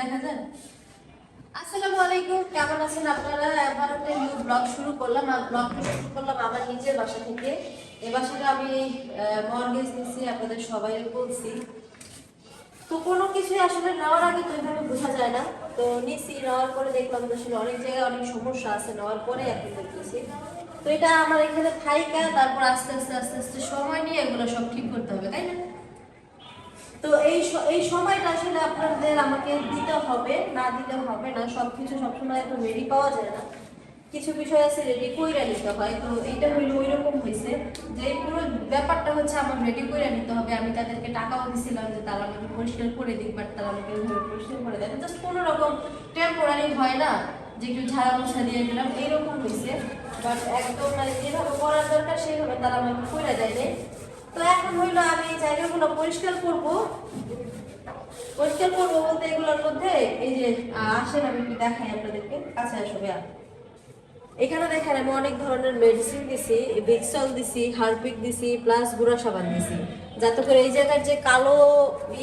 দেখা যায় আসসালামু আলাইকুম, কেমন আছেন আপনারা? এবার একটা নিউ ব্লগ শুরু করলাম। আর ব্লগটা শুরু করলাম আমার নিজের বাসা থেকে। এই বাসাটা আমি মর্গেজ নিচ্ছি আপনাদের সবাই বলছি। তো কোনো কিছু আসলে নেওয়ার আগে তো এভাবে বোঝা যায় না। তো নিচ্ছি নেওয়ার পরে দেখলাম যে আসলে অনেক জায়গায় অনেক সমস্যা আছে, নেওয়ার পরে এখন দেখতেছি। তো এটা আমার এখানে থাইকা, তারপর আস্তে আস্তে আস্তে আস্তে সময় নিয়ে এগুলো সব ঠিক করতে হবে, তাই না? তো এই এই সময়টা আসলে আপনাদের আমাকে দিতে হবে, না দিতে হবে না সব কিছু সবসময় তো রেডি পাওয়া যায় না। কিছু বিষয় আছে রেডি কইরা নিতে হয়, তো এইটা হইল ওই রকম হয়েছে যে পুরো ব্যাপারটা হচ্ছে আমার রেডি কইরা নিতে হবে, আমি তাদেরকে টাকাও দিছিলাম যে তারা আমাকে পরিষ্কার করে দিক বাট তারা আমাকে পরিষ্কার করে দেয় জাস্ট কোনো রকম টেম্পোরারি হয় না যে একটু ঝাড়া মোছা দিয়ে দিলাম এইরকম হয়েছে বাট একদম মানে যেভাবে করার দরকার, সেইভাবে তারা আমাকে কইরা দেয়। তো এখন হইল আমি এই জায়গাগুলো পরিষ্কার করব। পরিষ্কার করব বলতে এগুলোর মধ্যে এই যে আসেন, আমি একটু দেখাই আপনাদেরকে। কাছে আসবে আর এখানে দেখেন, আমি অনেক ধরনের মেডিসিন দিছি ভিক্সল দিছি হারপিক দিছি প্লাস গুঁড়া সাবান দিছি। যাতে করে এই জায়গার যে কালো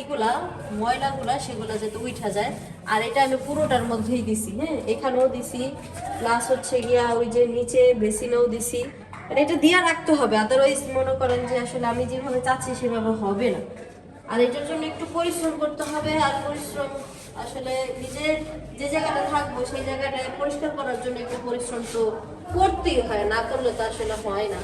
ইগুলা, ময়লাগুলা, সেগুলা যাতে উঠা যায়। আর এটা আমি পুরোটার মধ্যেই দিছি হ্যাঁ? এখানেও দিছি প্লাস হচ্ছে গিয়া ওই যে নিচে বেসিনেও দিছি। মানে এটা দিয়া রাখতে হবে আদারওয়াইজ মনে করেন যে আসলে আমি যেভাবে চাচ্ছি সেভাবে হবে না। আর এটার জন্য একটু পরিশ্রম করতে হবে, আর পরিশ্রম আসলে নিজের যে জায়গাটা থাকব সেই জায়গাটা পরিষ্কার করার জন্য একটু পরিশ্রম তো করতেই হয়, না করলে তো আসলে হয় না।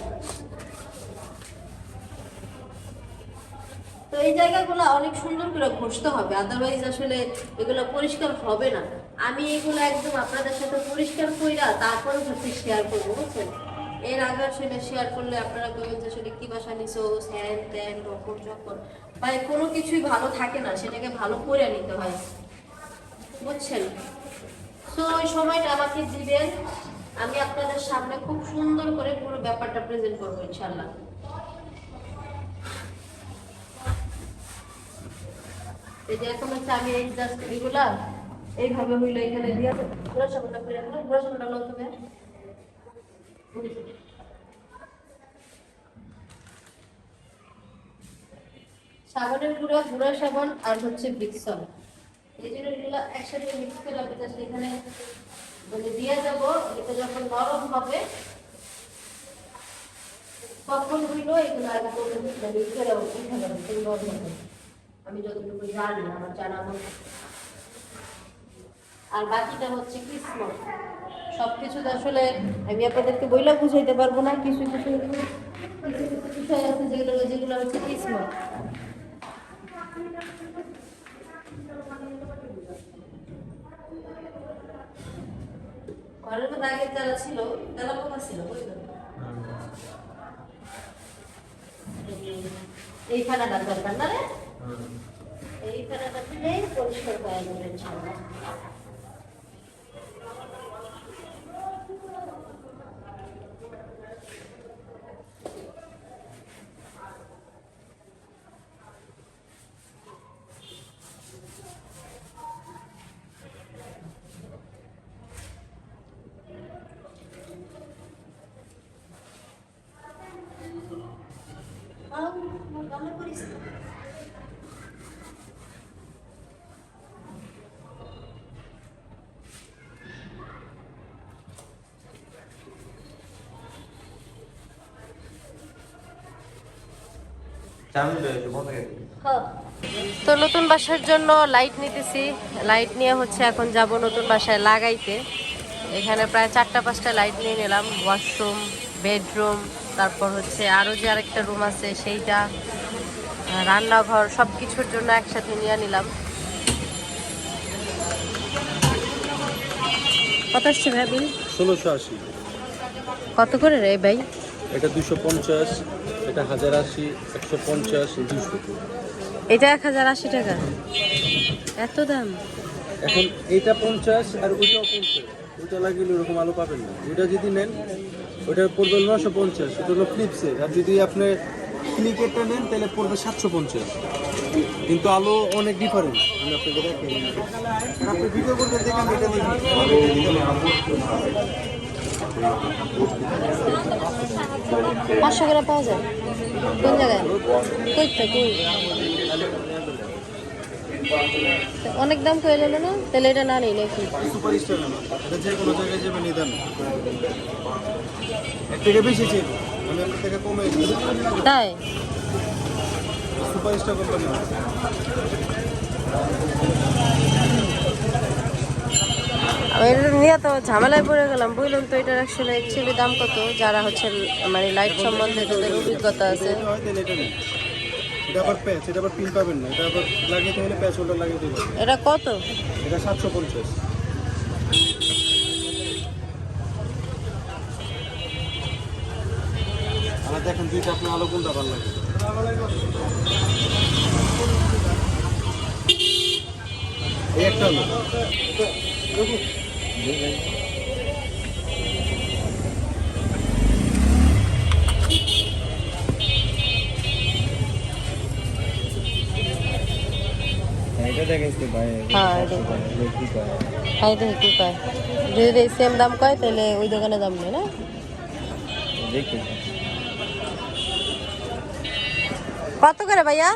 তো এই জায়গাগুলো অনেক সুন্দর করে ঘষতে হবে আদারওয়াইজ আসলে এগুলো পরিষ্কার হবে না। আমি এগুলো একদম আপনাদের সাথে পরিষ্কার কইরা তারপরে হচ্ছে শেয়ার করব, বুঝছেন? এর আগে আসলে শেয়ার করলে আপনারা বলবেন যে আসলে কি বাসা স্যান ত্যান কোনো কিছুই ভালো থাকে না, সেটাকে ভালো করে নিতে হয়। বুঝছেন? তো ওই সময়টা আমাকে দিবেন, আমি আপনাদের সামনে খুব সুন্দর করে পুরো ব্যাপারটা প্রেজেন্ট করব ইনশাল্লাহ আমি এইভাবে হইল এখানে দিয়া। ঘোরা রাখল ঘোরা তুমি সাবানের গুঁড়া গুঁড়া সাবান আর হচ্ছে বিক্সল এই জিনিসগুলো একসাথে মিক্স করে আমি এখানে মানে দিয়ে যাব এটা যখন নরম হবে, তখন হইল এগুলো করে মিক্স করে উঠে যাবে নরম হবে আমি যতটুকু জানি, আমার জানা মতো। আর বাকিটা হচ্ছে কিসমত সবকিছু তো আসলে আমি আপনাদেরকে বইলা বুঝাইতে পারব না কিছু কিছু কিছু কিছু বিষয় আছে যেগুলো যেগুলো হচ্ছে কিসমত। ঘরের মধ্যে আগে যারা ছিল তারা ছিল এই খানাটা দরকার না রে? এই খানাটা দিলেই পরিষ্কার যাবে তো নতুন বাসার জন্য লাইট নিতেছি। লাইট নিয়ে হচ্ছে এখন যাব নতুন বাসায় লাগাইতে। এখানে প্রায় চারটা পাঁচটা লাইট নিয়ে নিলাম। ওয়াশরুম বেডরুম তারপর হচ্ছে আরও যে আরেকটা রুম আছে সেইটা রান্নাঘর সব কিছুর জন্য একসাথে নিয়ে নিলাম। কত আসছে ভাই বিল? ষোলোশো আশি। কত করে রে ভাই? এটা দুশো পঞ্চাশ। এটা হাজার আশি একশো পঞ্চাশ দুশো এটা এক হাজার আশি টাকা? এত দাম? এখন এটা পঞ্চাশ আর ওইটাও পঞ্চাশ। ওইটা লাগিলে ওরকম আলো পাবেন না। ওইটা যদি নেন ওইটা পড়বে নশো পঞ্চাশ। ওটা হলো ফ্লিপসের আর যদি আপনি ক্লিকেটটা নেন তাহলে পড়বে সাতশো পঞ্চাশ। কিন্তু আলো অনেক ডিফারেন্স আমি আপনাকে দেখাই। আপনি ভিডিও করতে দেখেন এটা পাঁচশো করে পাওয়া যায়? কোন জায়গায়? অনেক দাম কইলে না? তাহলে এটা না নেই নাকি? সুপার স্টার না এটা যে কোনো জায়গায় যাবে নিদান এর থেকে বেশি ছিল আমি আপনার থেকে কমে তাই? সুপার স্টার কোম্পানি এটা নিয়ে তো ঝামেলায় পড়ে গেলাম। বুঝলাম তো এটার আসলে অ্যাকচুয়ালি দাম কত? যারা হচ্ছে মানে লাইট সম্বন্ধে যাদের অভিজ্ঞতা আছে। এটা কত? এটা সাতশো পঞ্চাশ। আমার দেখেন দুইটা আপনার আলো কোনটা ভালো লাগে। এই একটা হ্যাঁ কয় যদি সেম দাম কয় তাহলে ওই দোকানে দাম নেই না? কত করে ভাইয়া?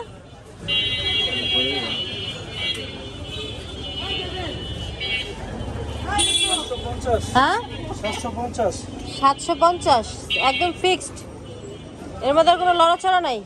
হ্যাঁ? সাতশো পঞ্চাশ। একদম ফিক্সড এর মধ্যে আর কোনো লড়াচড়া নাই?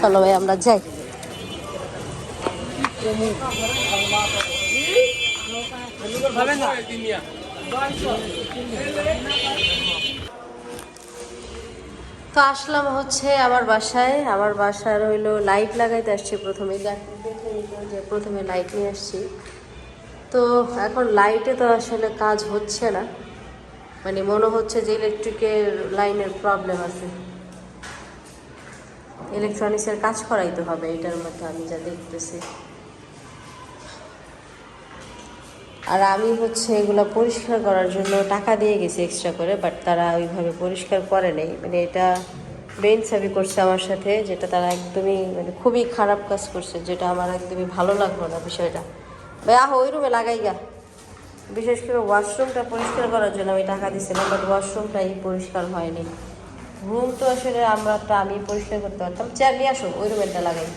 চলো ভাই, আমরা যাই। তো আসলাম হচ্ছে আমার বাসায়। আমার বাসার হইল লাইট লাগাইতে আসছি প্রথমে দেখে যে প্রথমে লাইট নিয়ে আসছি। তো এখন লাইটে তো আসলে কাজ হচ্ছে না। মানে মনে হচ্ছে যে ইলেকট্রিকের লাইনের প্রবলেম আছে। ইলেকট্রনিক্সের কাজ করাইতে হবে, এটার মধ্যে আমি যা দেখতেছি। আর আমি হচ্ছে এগুলো পরিষ্কার করার জন্য টাকা দিয়ে গেছি এক্সট্রা করে বাট তারা ওইভাবে পরিষ্কার করে নেই। মানে এটা বেঞ্চ সাবি করছে আমার সাথে, যেটা তারা একদমই মানে খুবই খারাপ কাজ করছে, যেটা আমার একদমই ভালো লাগল না বিষয়টা। আহ ওই রুমে লাগাই গা বিশেষ করে ওয়াশরুমটা পরিষ্কার করার জন্য আমি টাকা দিয়েছিলাম বাট ওয়াশরুমটাই পরিষ্কার হয়নি। রুম তো আসলে আমরা আমি পরিষ্কার করতে পারতাম চেয়ার নিয়ে আসো ওই রুমেরটা লাগাই।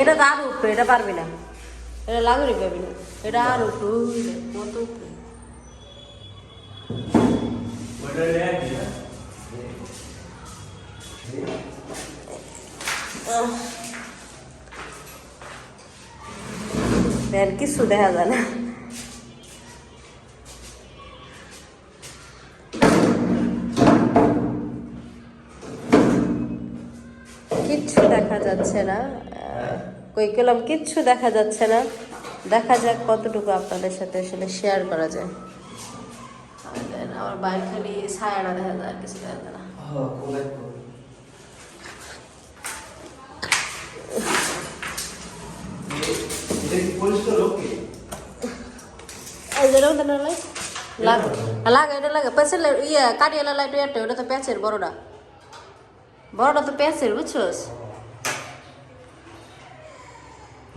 এটা আরও উপরে এটা পারবি না। এটা লাগুরি পাবি না। এটা আর উপরে কত উপরে। কিছু দেখা যায় না। কিচ্ছু দেখা যাচ্ছে না। কই গেলাম কিচ্ছু দেখা যাচ্ছে না। দেখা যাক কতটুকু আপনাদের সাথে আসলে শেয়ার করা যায়। আমার বাইরে খালি ছায়াটা দেখা যায় আর কিছু দেখা যায় না। এই যে রং লাইট লাগ লাগা এটা লাগা পেছার ইয়া কাটিয়ালা লাইট এটা ওটা তো প্যাচের বড়টা। বড়টা তো প্যাচের বুঝছস?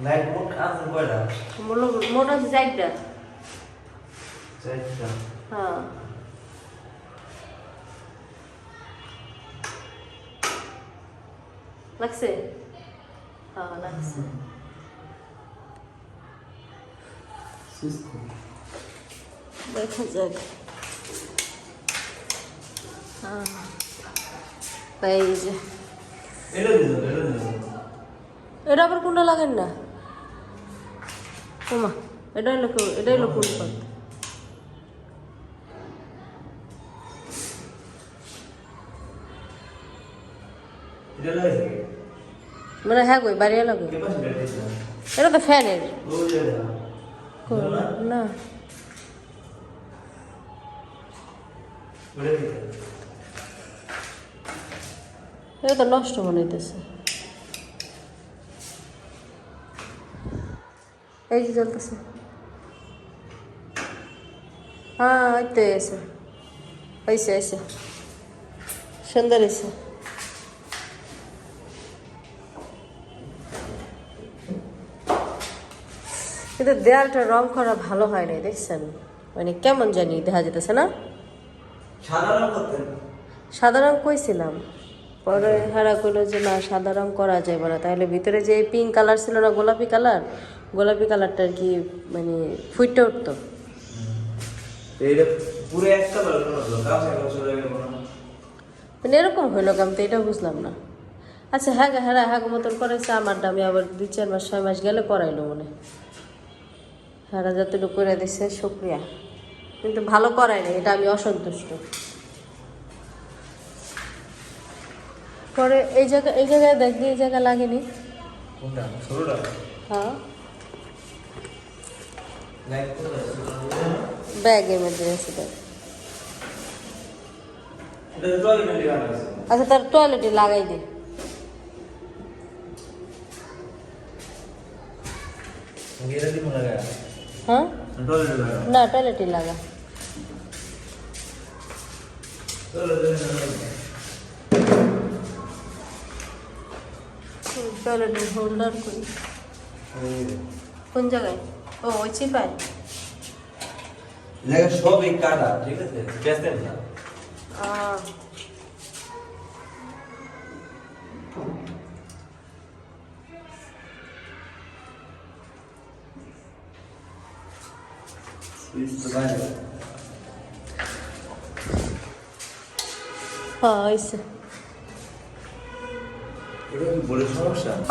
লাইট মোট আছে কয়টা মোট- আছে চারটা। চারটা। হ্যাঁ। লাগছে? হ্যাঁ লাগছে। দেখা যাক। হ্যাঁ। এই যে। এটা আবার কোনটা লাগেন না? ওমা এটা হলো কো- এটা হলো কোন পথ মানে হ্যাঁ কই বাড়ি লাগো কে এটা তো ফ্যানের না এটা তো নষ্ট মনে হইতেছে এই যে চলতেছে হ্যাঁ ওই তো এসে হয়েছে হয়েছে। সুন্দর হয়েছে। কিন্তু দেয়ালটা রং করা ভালো হয় নাই দেখছেন? মানে কেমন জানি দেখা যেতেছে না? সাদা রং সাদা রং কইছিলাম। পরে হারা কইলো যে না সাদা রং করা যাবে না। তাহলে ভিতরে যে পিঙ্ক কালার ছিল না গোলাপি কালার গোলাপি কালারটা আর কি মানে ফুটে উঠতো। মানে এরকম হইল আমি তো এটা বুঝলাম না। আচ্ছা হ্যাঁ হ্যাঁ হ্যাঁ মতন করাইছে আমার দামি আবার দুই চার মাস ছয় মাস গেলে করাইলো মনে হ্যাঁ। যতটুকু করে দিচ্ছে শুক্রিয়া। কিন্তু ভালো করায় না এটা আমি অসন্তুষ্ট। পরে এই জায়গা এই জায়গায় দেখি এই জায়গা লাগেনি। হ্যাঁ। লাইক করে ব্যাগের মধ্যে আছে ব্যাগ এটা তো টয়লেট মেলি গান আছে আচ্ছা তার টয়লেটে লাগাই দে গেরা দি মনে লাগা হ্যাঁ টয়লেট লাগা না টয়লেটে লাগা টয়লেটের হোল্ডার করি কোন জায়গায় ও ওই চিপায় জায়গা সব এই কাটা ঠিক আছে বেচতেন না আহ,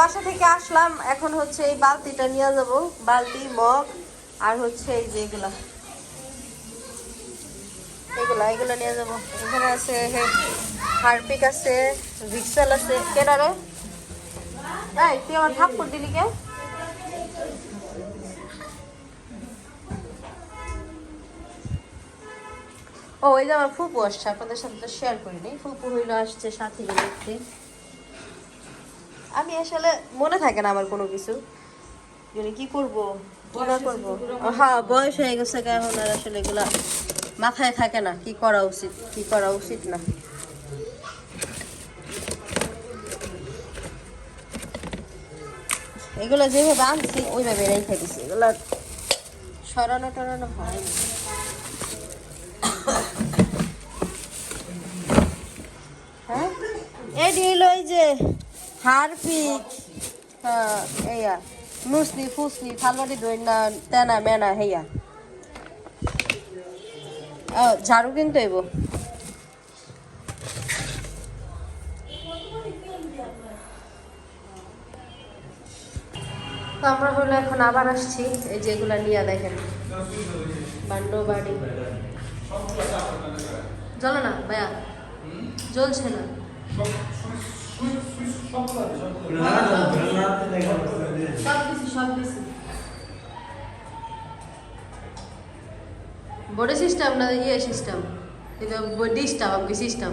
বাসা থেকে আসলাম, এখন হচ্ছে এই বালতিটা নিয়ে যাব। বালতি, মগ আর হচ্ছে এই যে এগুলা। এগুলা এগুলা নিয়ে যাব। এখানে আছে হারপিক আছে ভিক্সেল আছে। কেনা রে? এই, তুই আমার থাপ্পড় দিলি কে? ও, এই যে আমার ফুপু আসছে, আপনাদের সাথে তো শেয়ার করিনি। ফুপু হইল আসছে সাথে দেখতে আমি আসলে মনে থাকে না আমার কোনো কিছু। মানে কি করব? কি না করব। হ্যাঁ বয়স হয়ে গেছে এখন আর আসলে এগুলা মাথায় থাকে না। কি করা উচিত কি করা উচিত না। এগুলো যেভাবে আনছি ওইভাবে রেখে দিছি। এগুলো সরানো টরানো হ্যাঁ হলো এই যে হারপিক এইয়া নুসনি ফুসনি থালবাটি দই না তেনা মেনা হেয়া ঝাড়ু কিন্তু এবো তো আমরা হলো এখন আবার আসছি, এই যেগুলা নিয়ে দেখেন। বান্ড বাড়ি। জ্বলে না ভাইয়া? জ্বলছে না। বডি সিস্টেম না ইয়ে সিস্টেম এটা ডিস্টাম আপনি সিস্টেম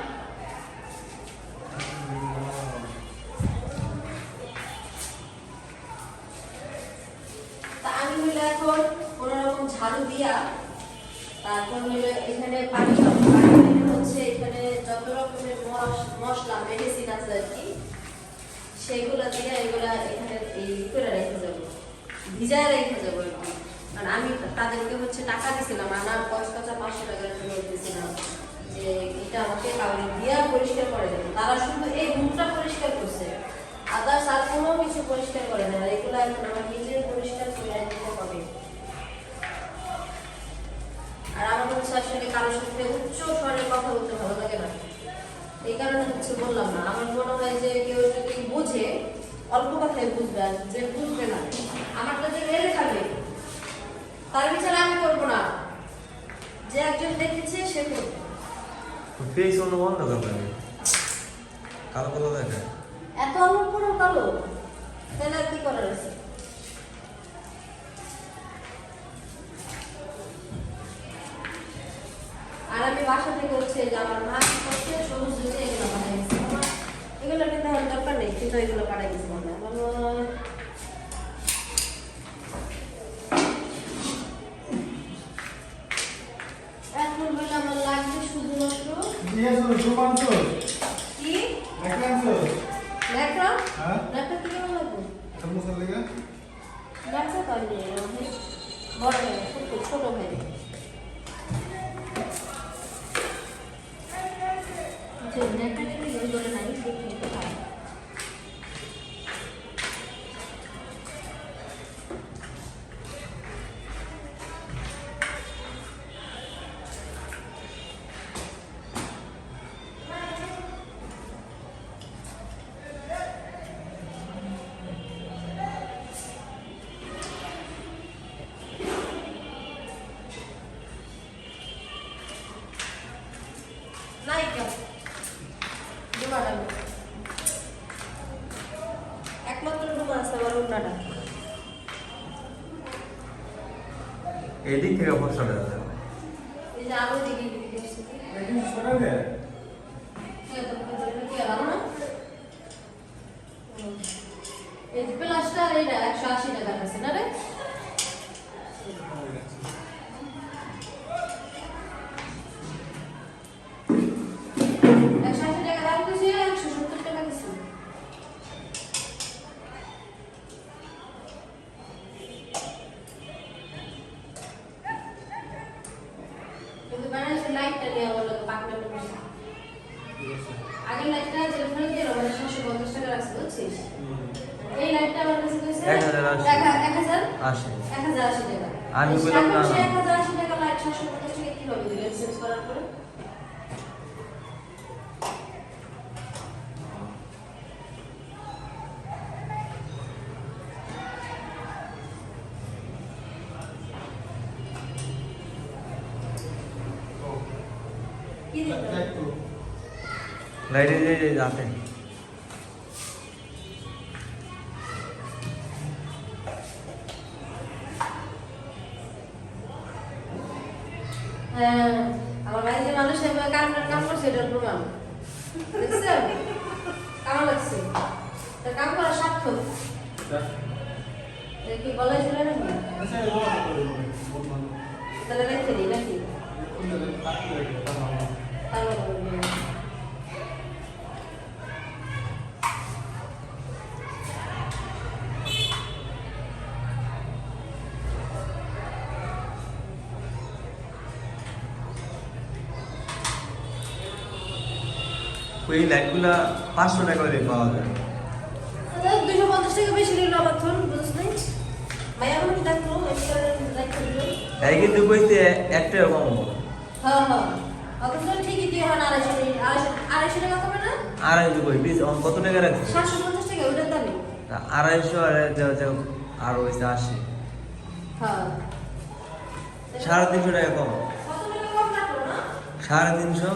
তাদেরকে হচ্ছে টাকা দিছিলাম আনা কচকচা পাঁচশো টাকার জন্য দিয়েছিলাম। যে এটা আমাকে কাউরে দিয়া পরিষ্কার করে দেবে। তারা শুধু এই রুমটা পরিষ্কার করছে। আদার্স আর কোনো কিছু পরিষ্কার করে না এগুলো এখন আমার নিজের পরিষ্কার করে দিতে হবে। আর আমার হচ্ছে আসলে কারোর সাথে উচ্চ স্বরে কথা বলতে ভালো লাগে না। এই কারণে হচ্ছে বললাম না, আমার মনে হয় যে কেউ যদি বুঝে, অল্প কথায় বুঝবে যে বুঝবে না আমারটা যে মেরে খাবে তার বিচার আমি করব না। যে একজন দেখেছে সে করবে। ফেস অন্য বন্ধ করবেন কালো কালো দেখে। এত আমার কোনো কালো। তাহলে আর কি করার আছে? আর আমি বাসা থেকে হচ্ছে যে আমার মা কি করছে সবুজ জুতে এগুলো পাঠাই এগুলো কিন্তু আমার দরকার নেই কিন্তু এগুলো পাঠাই দিচ্ছে দিয়েছ সুপান্ত কি? দেখলামছো ল্যাপটপ হ্যাঁ? ল্যাপটপ কি লাগবে সমস্যা লেগে লাগা আমার ভাই। বড় ভাই ছোট ছোট হয়ে যে ল্যাপটপে ডুমাটা একমাত্র ডুমা আছে আমার উন্নাটা। এদিক থেকে ফসলে যাবে। এই যে আলো দিকে দিকে আর না? এই যে প্লাসটা এটা একশো আশি টাকা আছে না রে? লাইটটা নিয়ে আমার লোক পাকনা করছে লাইটটা যে টাকা রাখছে বুঝছিস? এই লাইটটা আমার কাছে কইছে এক হাজার আশি। এক হা- এক হাজার? আসে এক হাজার আশি টাকা। আমি বললাম না, এখন সে না। এক হাজার আশি টাকা লাইট সাতশো পঞ্চাশ টাকা কীভাবে দিল? এক্সচেঞ্জ করার পরে কি দিল লাইটে যে যাতে ওই লাইটগুলা পাঁচশো টাকা করে পাওয়া যায়। দুশো পঞ্চাশ টাকা বেশি নিল আমার ধরুন বুঝছ নাই ভাই আমার কি ডাক্তার এক্সট্রা দিল তাই কিন্তু কইতে একটা কম হ্যাঁ হ্যাঁ। অথচ ঠিকই দিয়ে আড়াইশো আড়াইশো আড়াইশো টাকা কমে না? আড়াইশো কই পিস কত টাকা রাখছে? সাতশো পঞ্চাশ টাকা ওটার দামই আড়াইশো আর যা- আশি। হ্যাঁ। সাড়ে তিনশো টাকা কম। সাড়ে তিনশো।